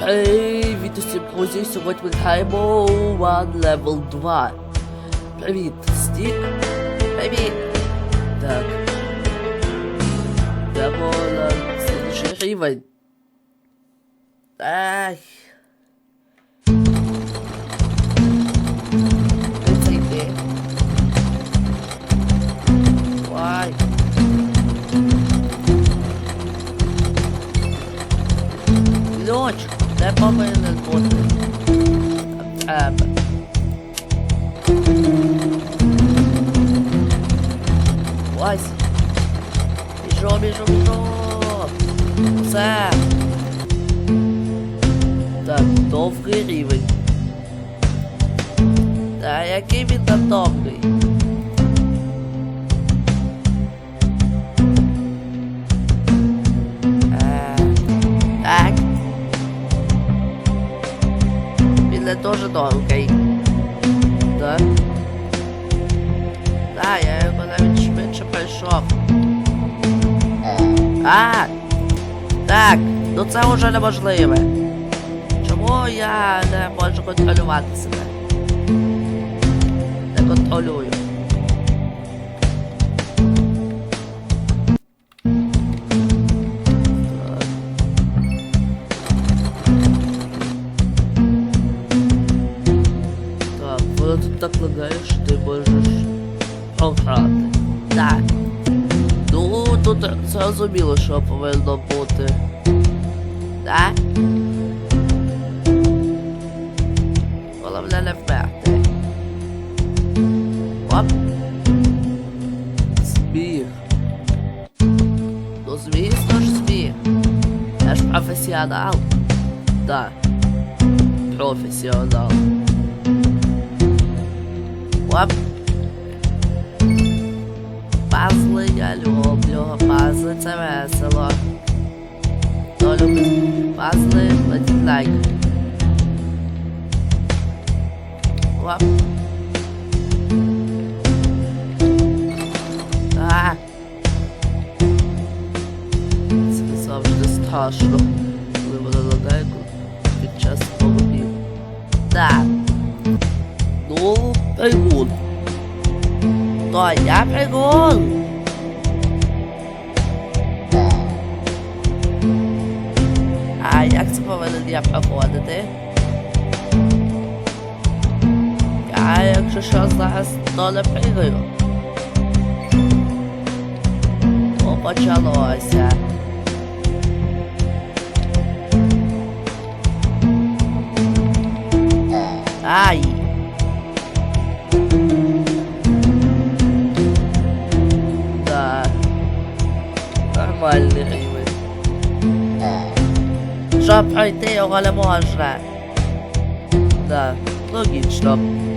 Привіт усім друзі! Сьогодні ми граємо у One Level 2. Привіт, Стік. Привіт. Так. Йдемо на слідчий рівень. Ай. Де Це повинен бути? Треба. Ось. Біжо, біжо, біжо. Все. Так, довгий рівень. Та який він там довгий? Він не Да? Да, я його навіть швидше пройшов. А! Так, ну це вже неможливе. Чому я не можу контролювати себе? Не контролюю. Тут зрозуміло, що повинно бути. Так? Головне не вмерти. Оп. Сміх. Ну, звісно ж сміх. Я ж професіонал. Так. Професіонал. Оп. Пазли я люблю, пазли це весело. Хто любить пазли, кладіть лайк. Оп. А. Це завжди страшно, То я пригун. А як це повинен я проходити? Я, якщо що, зараз то не пригаю. О, почалося. Нормальний рівень. Щоб пройти його не можна. Да, логічно. Оп.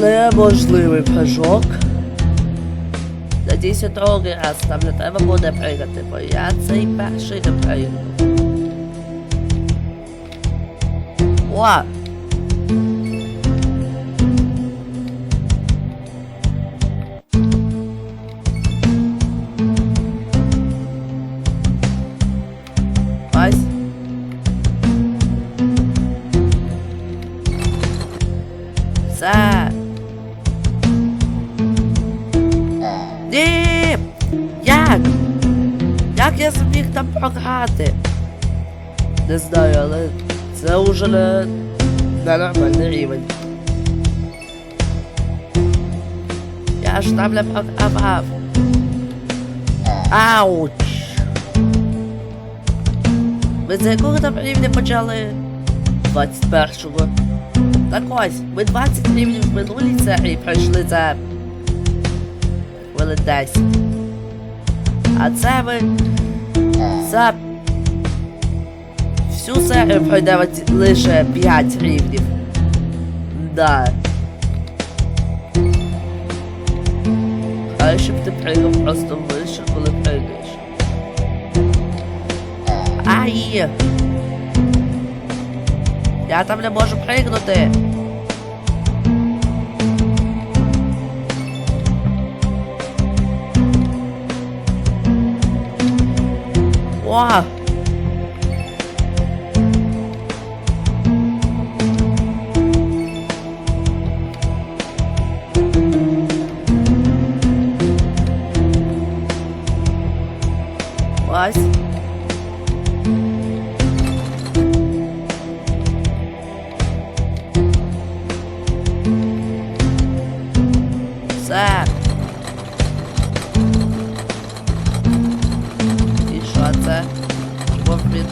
Неможливий прыжок. Надіюся, другий раз нам не треба буде пригати, бо я цей перший не пригну. О! Ось. Ні! Як? Як я зміг там програти? Не знаю, але це вже не, не нормальний рівень. Я ж там не програвав. Ауч! Ви з якого там рівня почали? 21-го. Так ось, ми 20 рівнів в минулій серії пройшли за 10. А це ми за всю серію пройдемо лише 5 рівнів. Да. Бажаю, щоб ти пригав просто вище, коли пригаєш. Ай! Я там не можу пригнути. О!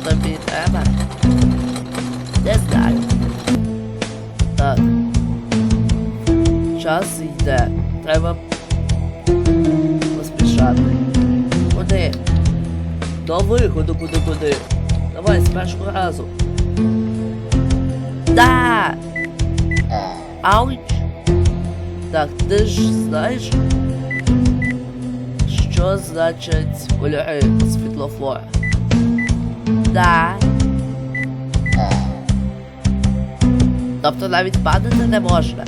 Тобі треба? Не знаю. Так. Час йде. Треба поспішати. Куди? До виходу куди куди. Давай з першого разу. Да! Ауч! Так, ти ж знаєш, що значить кольори світлофора? Да. Тобто навіть падати не можна.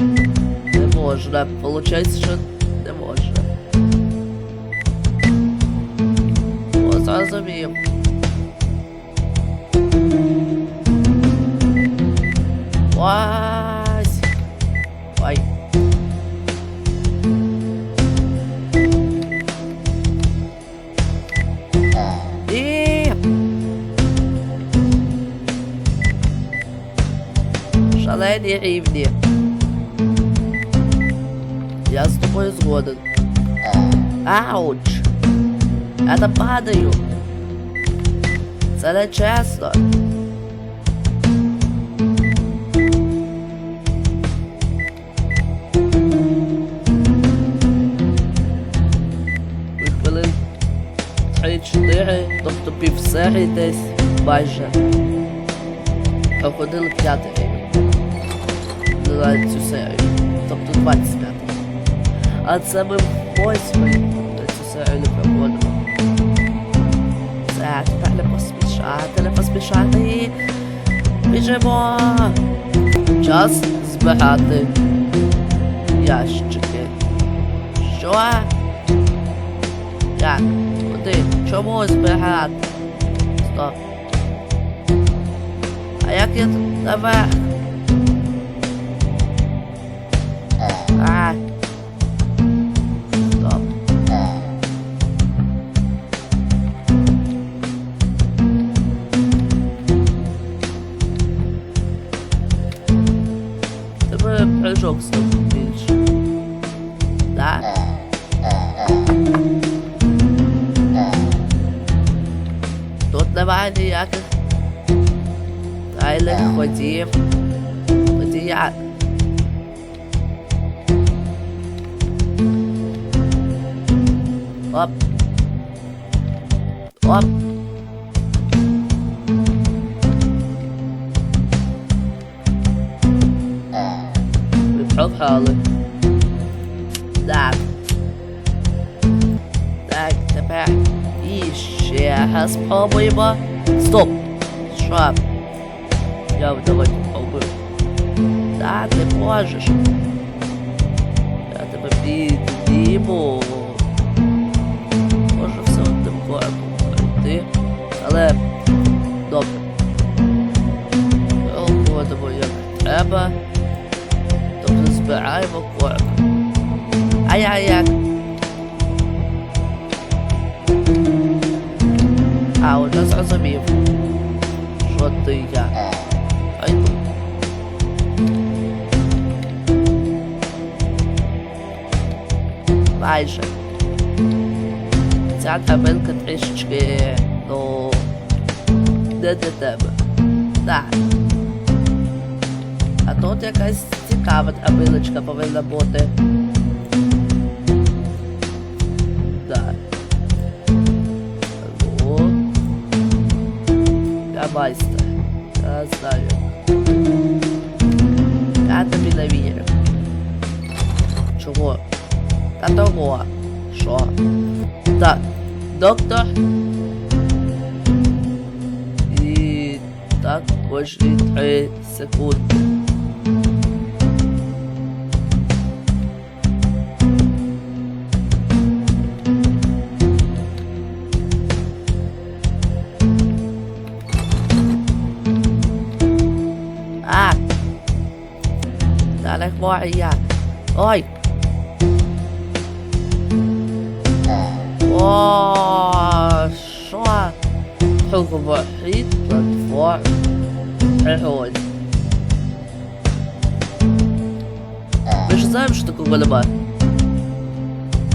Не можна. Получається, що не можна. О, зрозумів. Шалені рівні. Я з тобою згоден. Ауч! Я там падаю. Це не чесно. Ми хвилин 3-4, тобто пів серії десь майже. Проходили п'ятий На цю серію. Тобто 25. А це ми восьмий цю серію не проходимо. Це тепер не поспішати, не поспішати біжимо. Час збирати ящики. Що? Як? Куди? Чому збирати? Стоп. А як я тут наверх? Тайних ходів. Тоді як? Оп. Оп. Ви програли. Так. Так, тепер. І ще раз спробуємо. Стоп! Що? Я давай попробую. Так, ти можеш. Я тебе підніму. Може все одним кроком пройти. Але добре. Робимо як треба. Тобто збираємо корок. А я як? А, уже зрозумів. Що ти я? Майже. Ця табелка трішечки, ну, не для тебе. Так. А тут якась цікава табелочка повинна бути. Так. Ну. Я майстер. Я знаю. Я тобі не вірю. Чого? Та того. Що Що? Так, доктор. І так кожні 3 секунди. А! Далі хворий я. Ой! О, що? Круговохід платформ. Пригодь. Ми ж знаємо, що такого нема.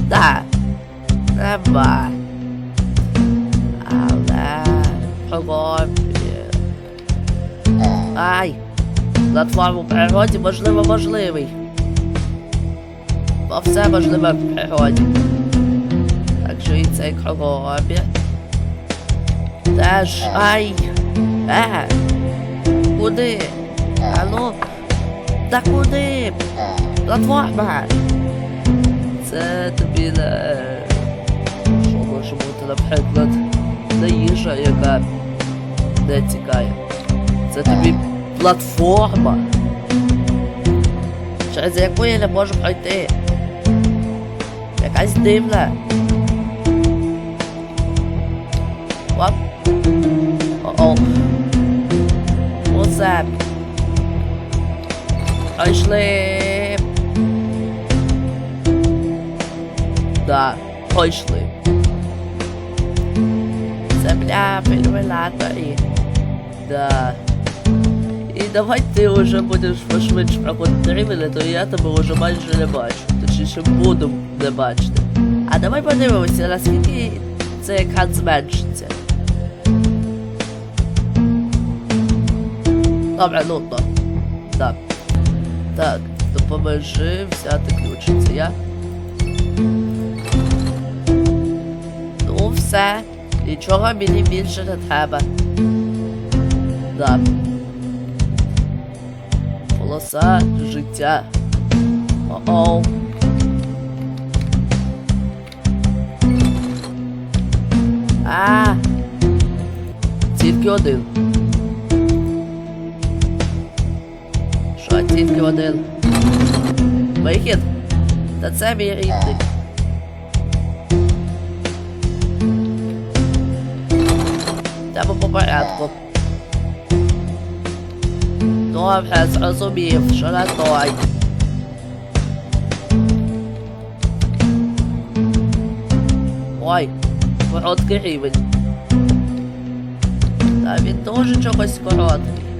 Да. Нема. Але... Пригодь. Ай! Платформ у природі можливо можливий. Бо все можливе в природі. Що і цей кровообіг. Теж. Ай! Е! Куди? Алло? Та куди? Платформа! Це тобі не... Що може бути, наприклад, не їжа, яка не тікає. Це тобі платформа. Через яку я не можу пройти. Якась дивна. Оце. Пройшли. Да, пройшли. Земля в ілюмінаторі. Да. І давай ти вже будеш пошвидше проходити рівень, то я тебе вже майже не бачу. Точніше буду не бачити. А давай подивимося, наскільки цей екран зменшиться. Добре, ну то. Так. Так, допоможи взяти ключ. Це я. Ну все. Нічого мені більше не треба. Так. Полоса життя. О-оу. А. Тільки один. Що тільки один? Вихід? Та це мій рідний. Треба по порядку. Добре, зрозумів, що не той. Ой, короткий рівень. Та він дуже чогось короткий.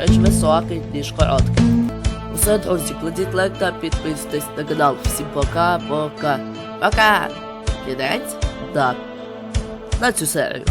Скоріше високий, ніж короткий. Усе, друзі, кладіть лайк та підписуйтесь на канал. Всім пока-пока. Пока! Кінець? Так. На цю серію.